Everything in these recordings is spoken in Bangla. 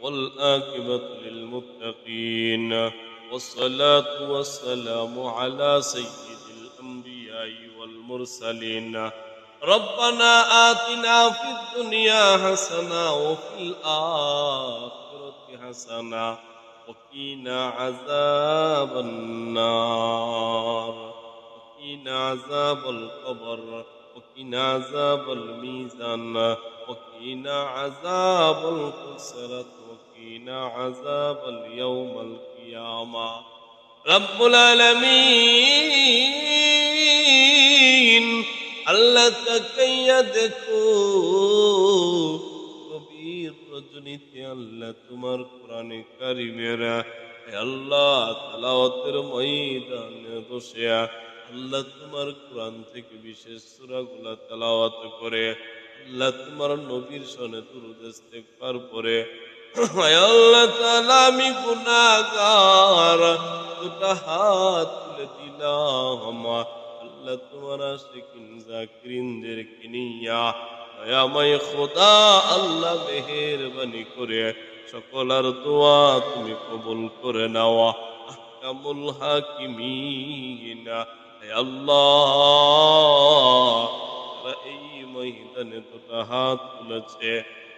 والآكبة للمتقين والصلاة والسلام على سيد الأنبياء والمرسلين. ربنا آتنا في الدنيا حسنة وفي الآخرة حسنة وقنا عذاب النار. وقنا عذاب القبر. وقنا عذاب الميزان وقنا عذاب الخسرة وقنا عذاب اليوم القيامة رب العالمين আল্লাহ তাকাইয়া দেখো কবির রজনীতে আল্লাহ তোমার কোরআনে কারিমেরা হে আল্লাহ তালাওয়াতের ময়দানে বসে আল্লাহ তোমার কোরআন থেকে বিশেষ সূরাগুলা তালাওয়াত করে আল্লাহ তোমার নবীর সনে ইস্তেগফার পরে হায় আল্লাহ আমি দুটা হাত তুলে দিলাম, আল্লাহ তোমার আশিকিন জাকিরিনদের কিনিয়া খোদা, আল্লাহ মেহেরবানি করে সকলার দোয়া তুমি কবুল করে নাও, আহকামুল হাকিমিনা। আল্লাহ এই ময়দানে দুটা হাত তুলেছে।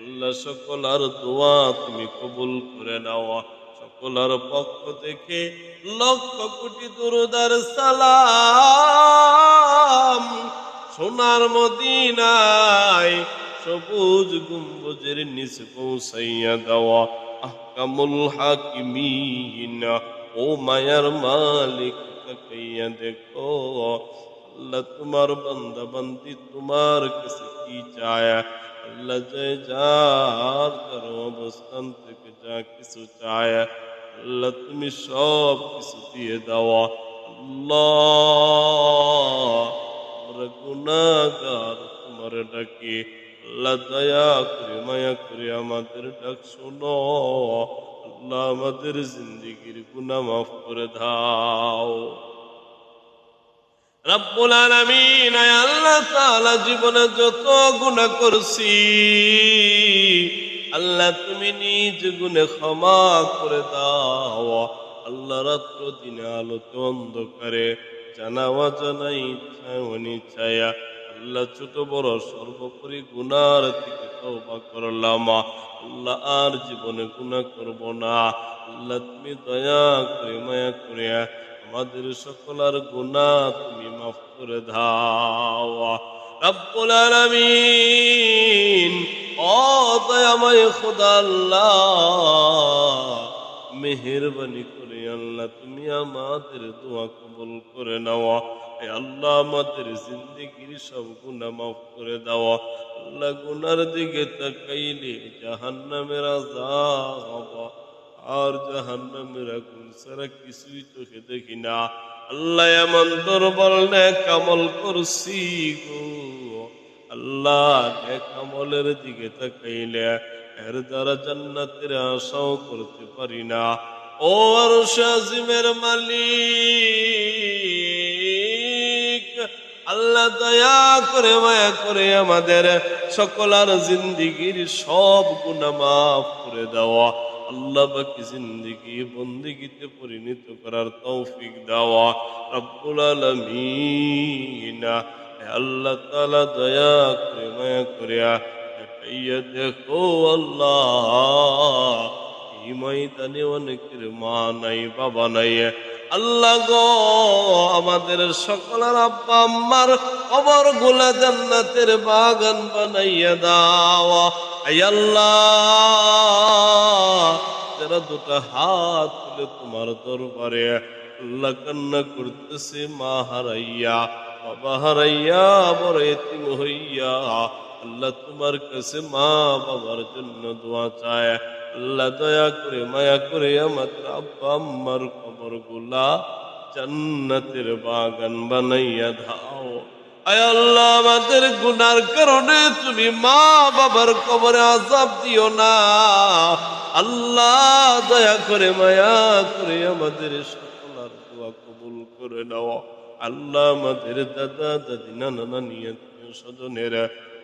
আল্লাহ, সকলার দোয়া তুমি কবুল করে নাও। সকলার পক্ষ থেকে লক্ষ কোটি দুরুদার সালাম। সোনার মদিনায় সবুজ গুম্বজের নিচে পৌঁছাইয়া দেওয়া আহকামুল হাকিমিন, ও মায়ার মালিক তাকাইয়া দেখো আল্লাহ তোমার বান্দা বান্দি তোমার কাছে কি চায় আল্লাহ যে যার যার অবস্থান থেকে যা কিছু চায় আল্লাহ তুমি সব কিছু দিয়ে দেওয়া আল্লাহ গুনাগার তোমার ডাকি আল্লাহ দয়া করে মায়া করে আমাদের ডাক শোনো আল্লাহ আমাদের জিন্দগির গুনাহ মাফ করে দাও। রব্বুল আলামিন আল্লাহ তাআলা জীবনে যত গুনাহ করছি, আল্লাহ তুমি নিজ গুণে ক্ষমা করে দাও। আল্লাহ রাত্র দিনে আলোতে অন্ধকারে ইচ্ছা আল্লাহ ছোট বড় সর্বোপরি গুনার থেকে আর জীবনে গুণা করব না। আল্লাহ তুমি দয়া করে, মায়া করে আমাদের সকলার গুণা তুমি মাফ করে দাও। রব্বুল আলামিন, ও দয়াময় খোদা আল্লাহ মেহেরবানি করে আল্লাহ, তুমি আমাদের দোয়া কবুল করে নাও। এ আল্লাহ, আমাদের জিন্দগির সব গুনাহ মাফ করে দাও। আল্লাহ, গুনার দিকে তাকাইলে জাহান্নামের আযাব। আর জাহান্নামের আগুন ছাড়া কিছুই চোখে দেখি না। আল্লাহ, এমন দুর্বল নেক আমল করছি গো। আল্লাহ কামলের দিকে তাকাইলে এর দ্বারা জান্নাতের আশাও করতে পারি না। ও আর শাজিমের মালিক, আল্লাহ দয়া করে, মায়া করে আমাদের সকলার জিন্দিগির সব গুণা মাফ করে দেওয়া আল্লাহ বাকি জিন্দিগি বন্দিগিতে পরিণত করার তৌফিক দেওয়া রব্বুল আলমিন। আল্লাহ তালা দয়া করে, মায়া করিয়া দেখো আল্লাহ। এই ময়দানে অনেকের মা নাই বাবা নাই আল্লাহ গো, আমাদের সকলের আব্বা আম্মার কবর গোলা জান্নাতের বাগান বানাইয়া দাও। আল্লাহ, যারা দুটা হাত তুলে তোমার দরবারে আল্লাহ কান্না করতেছে, মা হারাইয়া, বাবা হারাইয়া, বড় এতিম হইয়া আল্লাহ তোমার কাছে মা বাবার জন্য দোয়া চায়। আল্লাহ দয়া করে, মায়া করে আমাদের আব্বা আম্মার কবরগুলা জান্নাতের বাগান বানাইয়া দাও। আল্লাহ, আমাদের গুনার কারণে তুমি মা বাবার কবরে আজাব দিও না। আল্লাহ দয়া করে, মায়া করে আমাদের সকলার দোয়া কবুল করে নাও। আল্লাহ আমাদের দাদা, দাদি, নানা আত্মীয় স্বজনেরা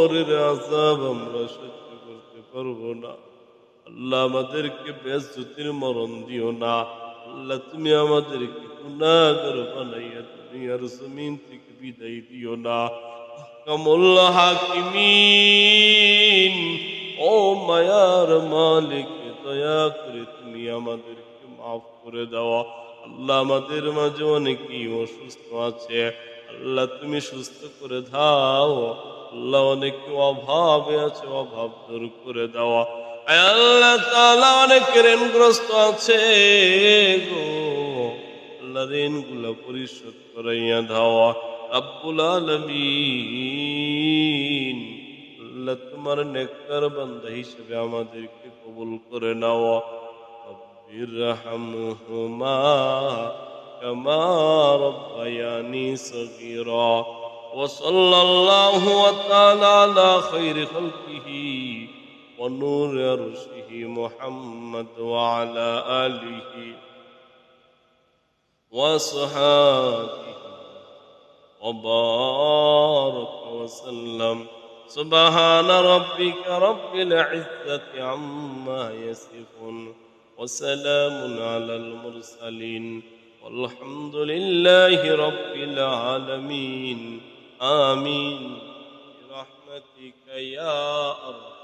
কবরের আজাব আমরা সহ্য করতে পারব না। আল্লাহ আমাদেরকে বেজ্জতির মরণ দিও না। আল্লাহ তুমি আমাদেরকে গুনাহগার বানাইয়া দুনিয়ার জমিন থেকে বিদায় দিও না। কামুল হাকিমিন, ও মায়ার মালিক, দয়া করে তুমি আমাদেরকে মাফ করে দেওয়া আল্লাহ আমাদের মাঝে অনেকেই অসুস্থ আছে। আল্লাহ তুমি সুস্থ করে দাও। আল্লাহ অনেকে অভাবে আছে অভাব দূর করে দেওয়া আয় আল্লাহ তাআলা অনেক ঋণগ্রস্ত আছে গো আল্লাহ ঋণগুলো পরিশোধ করাইয়া দেওয়া আব্বুল আলমিন আল্লাহ তোমার নেককার বান্দা হিসেবে আমাদেরকে কবুল করে নেওয়া ارحمهما كما ربياني صغيرا وصلى الله وتعالى على خير خلقه ونور عرشه محمد وعلى آله وصحابه وبارك وسلم. سبحان ربك رب العزة عما يصفون وسلام على المرسلين والحمد لله رب العالمين. آمين برحمتك يا أرحم